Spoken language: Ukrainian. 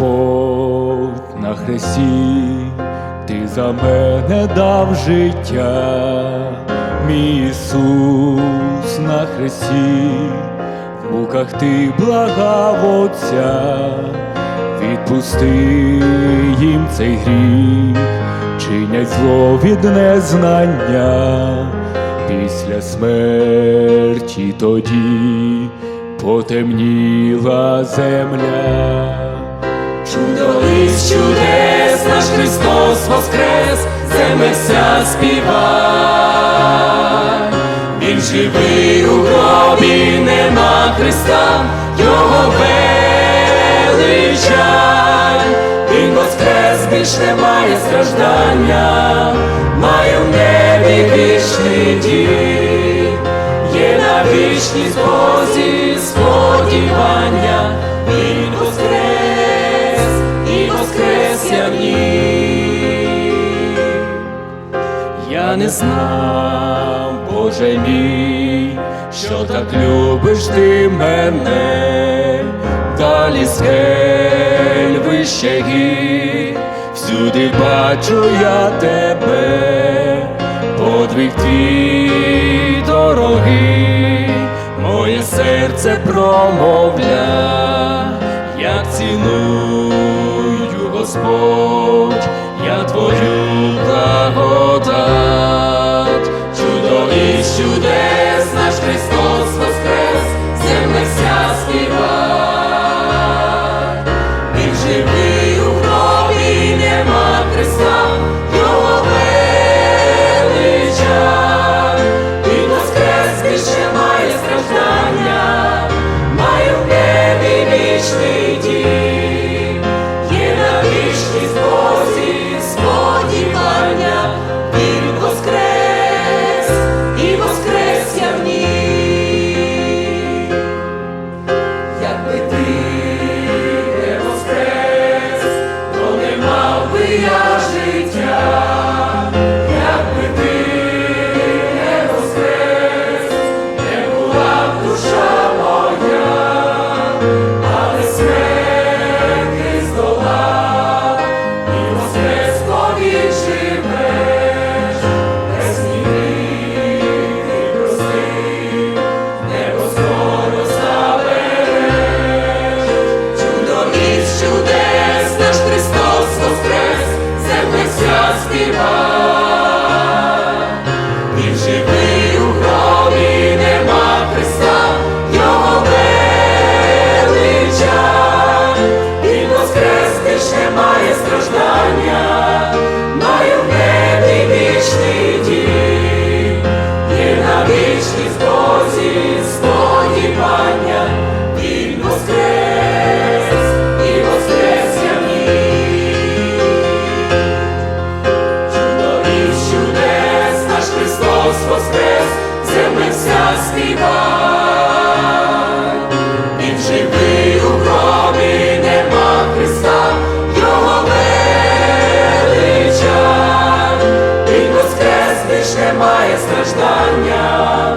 Господь на хресті, ти за мене дав життя, мій Ісус на хресті, в муках ти благав Отця, відпусти їм цей гріх, чинять зло від незнання, після смерті тоді потемніла земля. Чудо із чудес наш Христос воскрес, земля вся співай. Він живий у гробі, нема Христа, Його величай. Він воскрес, більш немає страждання, має в небі вічний дім. Є на вічність Бозі Не знав, Боже мій, що так любиш ти мене, далі скель вище гір, всюди бачу я тебе, подвиг твій дорогий, моє серце промовля, як ціную Господь, я твою воскрес, має страждання,